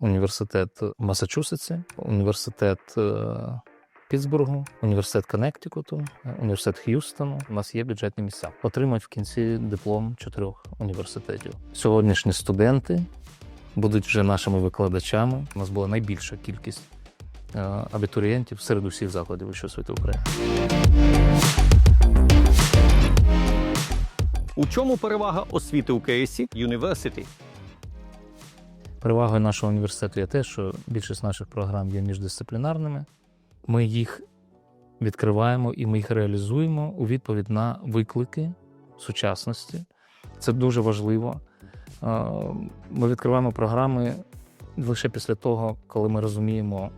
університет Масачусетсі, університет е, Пітсбургу, університет Коннектикуту, е, університет Х'юстону. У нас є бюджетні місця. Отримають в кінці диплом чотирьох університетів. Сьогоднішні студенти будуть вже нашими викладачами. У нас була найбільша кількість е, абітурієнтів серед усіх закладів вищої освіти України. У чому перевага освіти у КСі University? Перевагою нашого університету є те, що більшість наших програм є міждисциплінарними. Ми їх відкриваємо і ми їх реалізуємо у відповідь на виклики сучасності. Це дуже важливо. Ми відкриваємо програми лише після того, коли ми розуміємо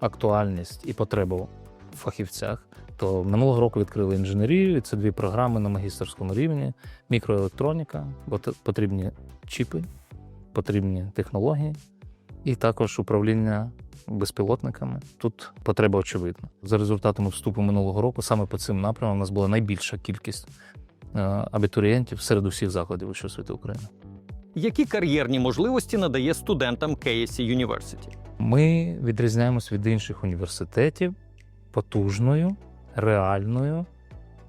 актуальність і потребу в фахівцях. То минулого року відкрили інженерію, і це дві програми на магістерському рівні: мікроелектроніка, бо потрібні чіпи, потрібні технології, і також управління безпілотниками. Тут потреба очевидна. За результатами вступу минулого року саме по цим напрямам у нас була найбільша кількість е, абітурієнтів серед усіх закладів вищої освіти України. Які кар'єрні можливості надає студентам КСі University? Ми відрізняємось від інших університетів потужною, реальною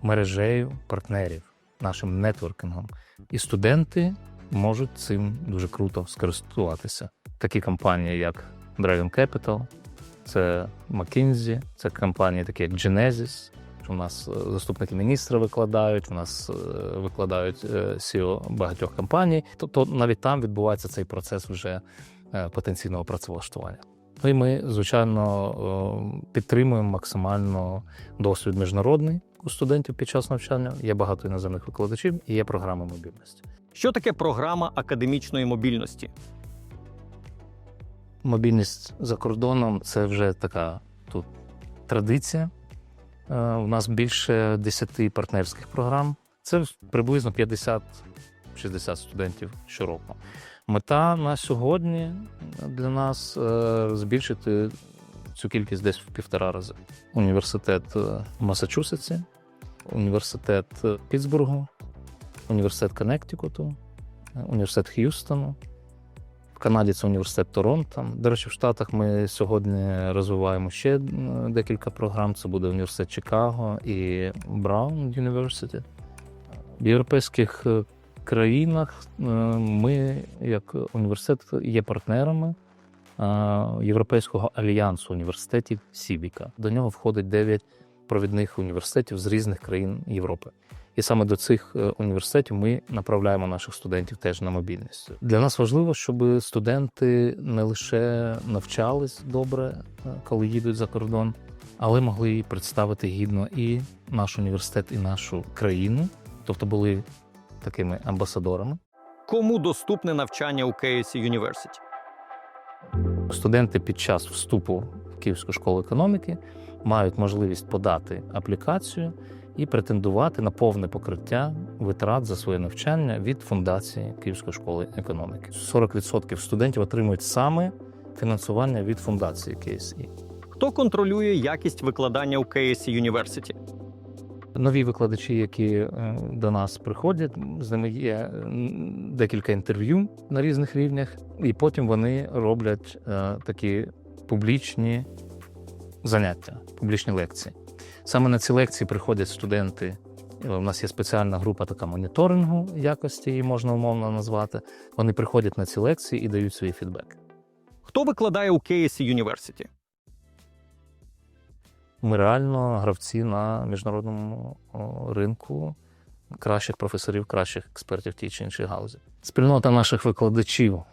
мережею партнерів, нашим нетворкінгом. І студенти можуть цим дуже круто скористуватися. Такі компанії, як Dragon Capital, це McKinsey, це компанії, такі як Genesis. У нас е, заступники міністра викладають, у нас е, викладають е, CEO багатьох компаній. Тобто навіть там відбувається цей процес вже потенційного працевлаштування. Ну і ми, звичайно, підтримуємо максимально досвід міжнародний у студентів під час навчання. Є багато іноземних викладачів і є програми мобільності. Що таке програма академічної мобільності? Мобільність за кордоном це вже така тут традиція. Е, У нас більше 10 партнерських програм. Це приблизно 50-60 студентів щороку. Мета на сьогодні для нас е, збільшити цю кількість десь в півтора рази. Університет е, в Масачусетсі, університет Пітсбургу, університет Коннектикуту, е, університет Х'юстону. В Канаді це університет Торонто. До речі, в Штатах ми сьогодні розвиваємо ще декілька програм. Це буде університет Чикаго і Браун University. В європейських е, країнах е, ми, як університет, є партнерами е, Європейського альянсу університетів Сівіка. До нього входить 9 провідних університетів з різних країн Європи. І саме до цих е, університетів ми направляємо наших студентів теж на мобільність. Для нас важливо, щоб студенти не лише навчались добре, е, коли їдуть за кордон, але могли представити гідно і наш університет, і нашу країну, тобто були такими амбасадорами. Кому доступне навчання у КСі University? Студенти під час вступу в Київську школу економіки мають можливість подати аплікацію і претендувати на повне покриття витрат за своє навчання від фундації Київської школи економіки. 40% студентів отримують саме фінансування від фундації КСІ. Хто контролює якість викладання у КСі University? Нові викладачі, які е, до нас приходять, з ними є декілька інтерв'ю на різних рівнях, і потім вони роблять е, такі публічні заняття, публічні лекції. Саме на ці лекції приходять студенти. Е, У нас є спеціальна група така моніторингу якості, її можна умовно назвати. Вони приходять на ці лекції і дають свій фідбек. Хто викладає у КСі University? Ми реально гравці на міжнародному ринку кращих професорів, кращих експертів тій чи іншій галузі. Спільнота наших викладачів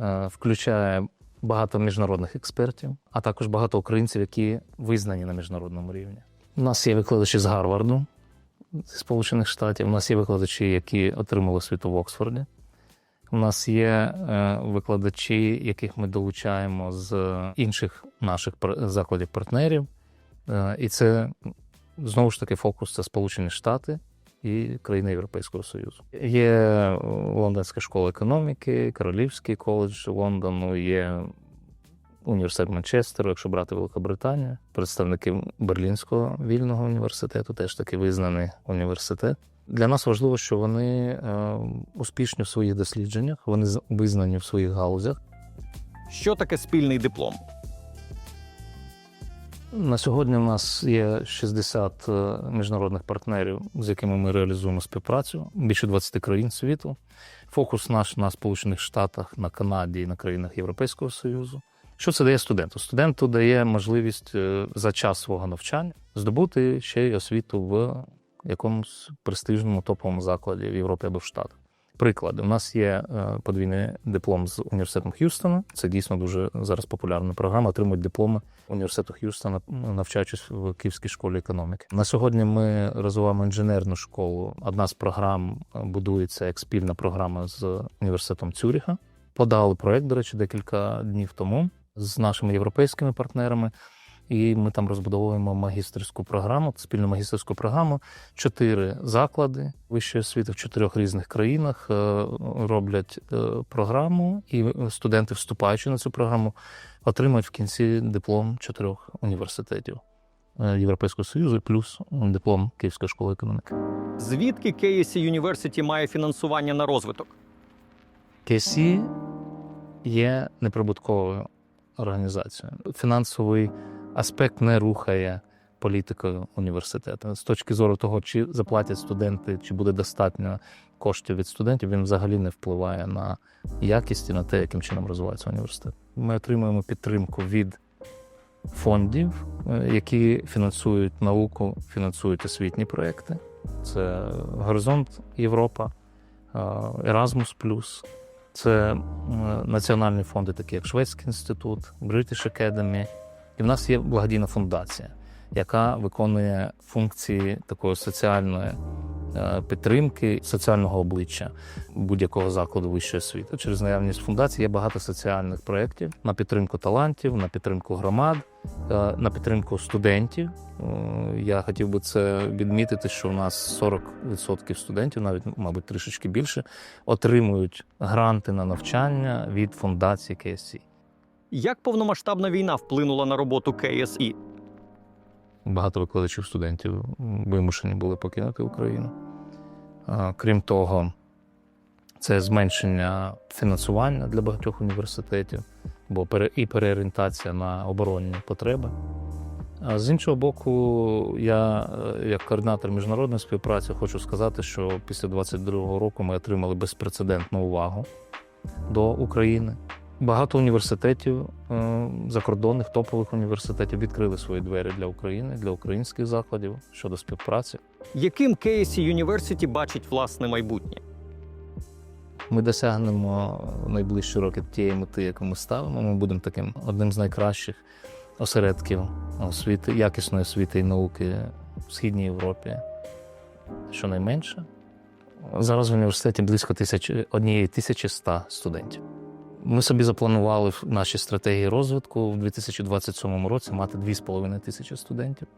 е, включає багато міжнародних експертів, а також багато українців, які визнані на міжнародному рівні. У нас є викладачі з Гарварду, зі Сполучених Штатів. У нас є викладачі, які отримали освіту в Оксфорді. У нас є е, викладачі, яких ми долучаємо з інших наших закладів партнерів. Е, І це знову ж таки фокус це Сполучені Штати і країни Європейського Союзу. Є е, Лондонська школа економіки, Королівський коледж Лондону, є університет Манчестеру, якщо брати Великобританію, представники Берлінського вільного університету, теж таки визнаний університет. Для нас важливо, що вони е, успішні в своїх дослідженнях, вони визнані в своїх галузях. Що таке спільний диплом? На сьогодні у нас є 60 е, міжнародних партнерів, з якими ми реалізуємо співпрацю. Більше 20 країн світу. Фокус наш на Сполучених Штатах, на Канаді і на країнах Європейського Союзу. Що це дає студенту? Студенту дає можливість е, за час свого навчання здобути ще й освіту в якомусь престижному топовому закладі в Європі або в Штатах. Приклади, у нас є е, подвійний диплом з університетом Х'юстона. Це дійсно дуже зараз популярна програма. Отримують дипломи університету Х'юстона, навчаючись в Київській школі економіки. На сьогодні ми розвиваємо інженерну школу. Одна з програм е, будується як спільна програма з університетом Цюріха. Подали проект, до речі, декілька днів тому з нашими європейськими партнерами. І ми там розбудовуємо магістерську програму, спільну магістерську програму. Чотири заклади вищої освіти в чотирьох різних країнах е, роблять е, програму, і студенти, вступаючи на цю програму, отримують в кінці диплом чотирьох університетів е, Європейського Союзу, плюс диплом Київської школи економіки. Звідки KSC University має фінансування на розвиток? КСІ є неприбутковою організацією. Фінансовий аспект не рухає політикою університету. З точки зору того, чи заплатять студенти, чи буде достатньо коштів від студентів, він взагалі не впливає на якість і на те, яким чином розвивається університет. Ми отримуємо підтримку від фондів, е, які фінансують науку, фінансують освітні проекти. Це Горизонт Європа, е, Erasmus+, це національні фонди, такі як Шведський інститут, British Academy. І в нас є благодійна фундація, яка виконує функції такої соціальної е, підтримки, соціального обличчя будь-якого закладу вищої освіти. Через наявність фундації є багато соціальних проєктів на підтримку талантів, на підтримку громад, е, на підтримку студентів. Е, Я хотів би це відмітити, що у нас 40% студентів, навіть мабуть трішечки більше, отримують гранти на навчання від фундації КСІ. Як повномасштабна війна вплинула на роботу KSE? Багато викладачів студентів вимушені були покинути Україну. Крім того, це зменшення фінансування для багатьох університетів, бо і переорієнтація на оборонні потреби. А з іншого боку, я, е, як координатор міжнародної співпраці, хочу сказати, що після 22-го року ми отримали безпрецедентну увагу до України. Багато університетів е, закордонних топових університетів відкрили свої двері для України, для українських закладів щодо співпраці. Яким KSC University бачить власне майбутнє? Ми досягнемо в найближчі роки тієї мети, яку ми ставимо. Ми будемо таким одним з найкращих осередків освіти, якісної освіти і науки в Східній Європі. Щонайменше. Зараз в університеті близько однієї тисячі ста студентів. Ми собі запланували в нашій стратегії розвитку в 2027 році мати 2,5 тисячі студентів.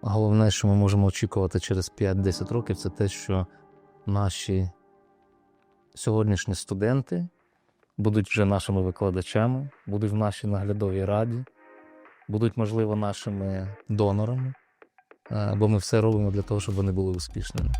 Головне, що ми можемо очікувати через 5-10 років, це те, що наші сьогоднішні студенти будуть вже нашими викладачами, будуть в нашій наглядовій раді, будуть, можливо, нашими донорами, е, бо ми все робимо для того, щоб вони були успішними.